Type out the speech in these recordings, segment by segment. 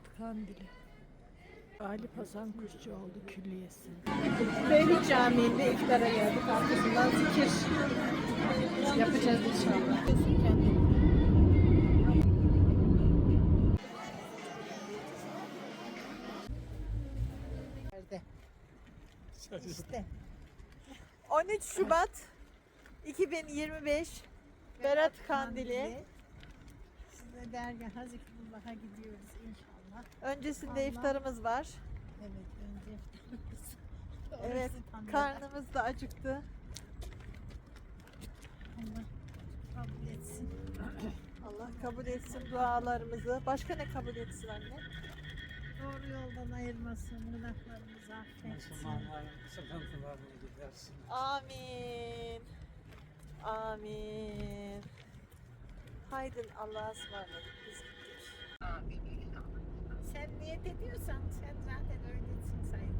Berat Kandili. Galip Hasan Kuşçuoğlu Külliyesi. Beylik Camii'nde iftara geldik. Arkasından zikir yapacağız inşallah. İşte. 13 Şubat 2025 Berat Kandili. Size dergah Hazretibullah'a gidiyoruz inşallah. Öncesinde Allah- iftarımız var. Evet önce iftarımız. Evet, karnımız da acıktı. Allah kabul etsin. Allah kabul etsin dualarımızı. Başka ne kabul etsin anne? Doğru yoldan ayırmasın, günahlarımızı affetsin. Müslümanların sıkıntılarını gidersin. Amin. Amin. Haydın Allah'a ısmarladık biz gittik. Sen niyet ediyorsan sen zaten öylesin sayılırsın.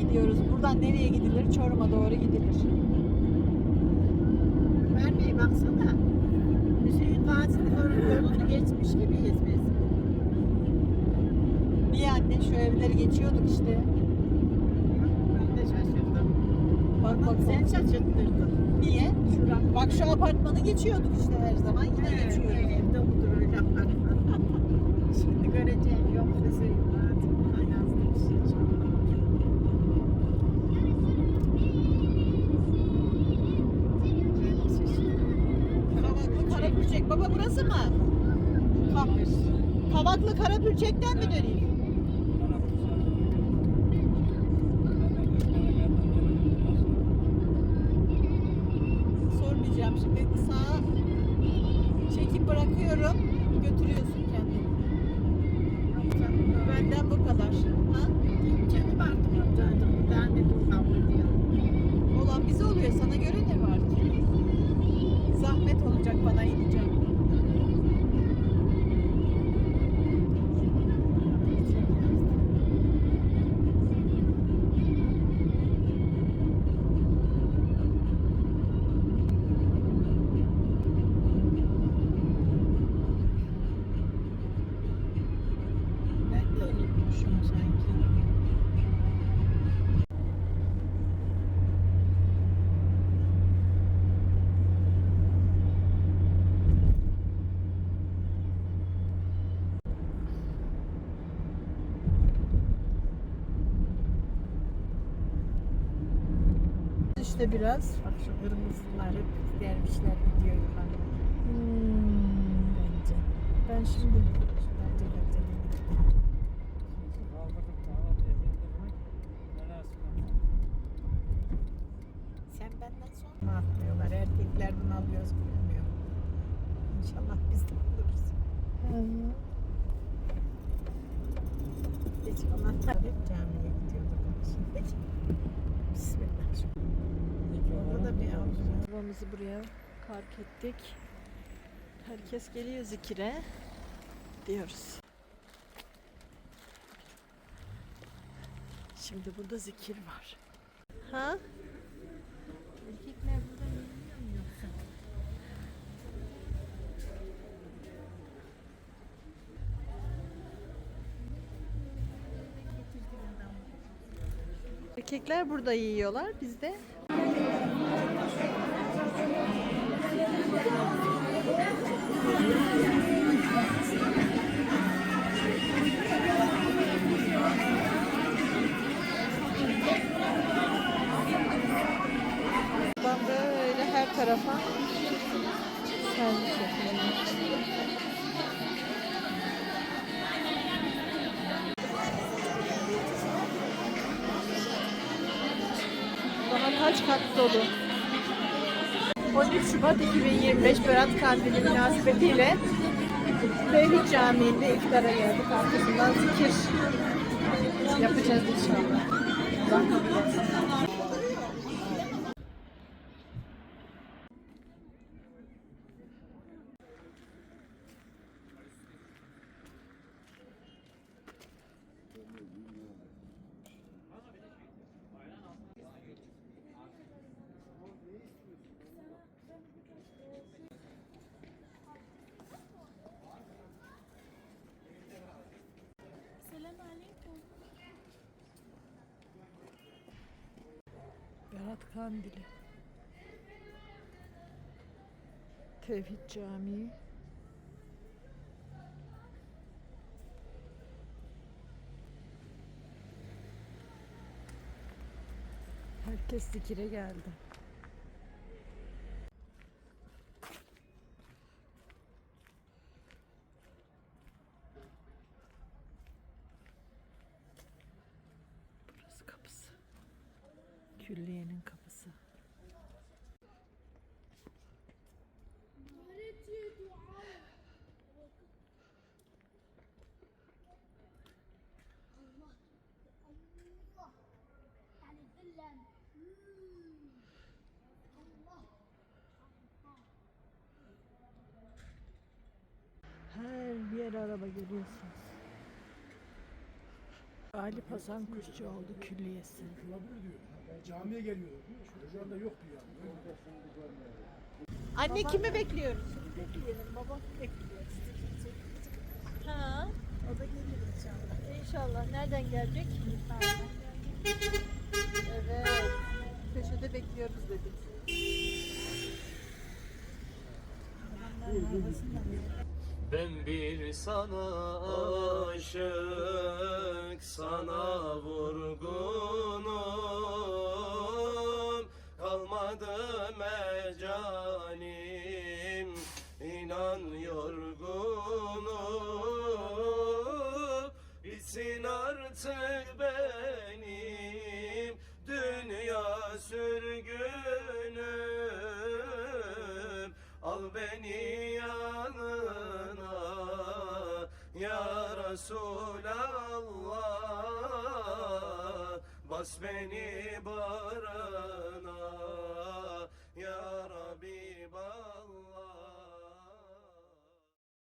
Gidiyoruz. Buradan nereye gidilir? Çorum'a doğru gidilir. Vermeyi baksana. Hüseyin Gazi'nin yolunu geçmiş gibiyiz biz. Niye anne? Şu evleri geçiyorduk işte. Ben de şaşırdım. Bak bak Sen şaşırttırdın. Niye? Şuram. Bak şu apartmanı geçiyorduk işte her zaman. Yine geçiyoruz. Evde Karapürçek. Baba burası mı? Kapmış. Kavaklı Karapürçek'ten mi döneyim? Sormayacağım şimdi. Sağa çekip bırakıyorum. Götürüyorsun sanki. İşte biraz. Bak şu kırmızılar hep dervişler gidiyor yukarı. Bence. Ben şimdi Erkeklerden alıyoruz bilmiyor. İnşallah biz de buluruz. Geç falan hep camiye gidiyorduk. Şimdi Bismillah. Arabamızı buraya park ettik. Herkes geliyor zikire diyoruz. Şimdi burada zikir var. Ha? Erkekler burada yiyorlar, biz de Kat dolu. 13 Şubat 2025 Berat Kandili münasebetiyle Tevhid Camii'nde iftara geldik. Arkasından zikir yapacağız inşallah. Allah kabul. Berat Kandili. Tevhid Camii. Herkes zikire geldi. Burası kapısı külliyenin kapısı. Her bir yere araba görüyorsunuz. Ali Hasan Kuşçuoğlu Külliyesi. Ben camiye geliyorum diyor. Şu anda yok diyor. Anne kimi bekliyoruz? Bekleyelim baba bekliyoruz. Ha, O da gelir inşallah. inşallah. Nereden gelecek? Evet. Köşede bekliyoruz dedik. Ben bir sana aşık, sana vurgunum artık benim dünya sürgünüm. Al beni yanına ya Resulallah. Bas beni barına ya